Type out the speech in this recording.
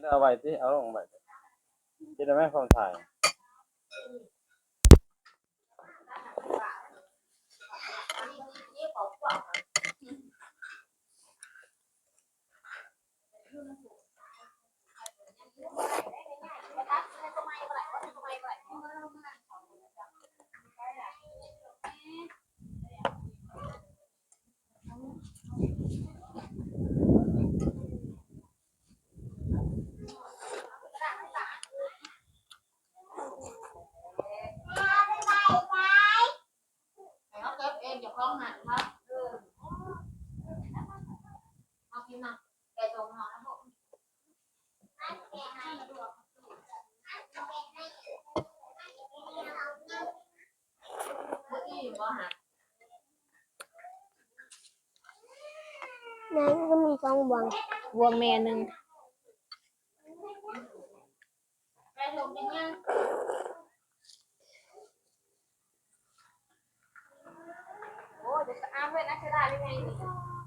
ินเอาไว้สิเอาลงไปคินได้ไหมความถ่าย องอย่าคล้องหันครับเอากินนะแกจงนอนนะพวกเมื่อกี้ว่าหันนั้นก็มีสองวังวัวแม่หนึ่งแกจงกินยัง โอ้ย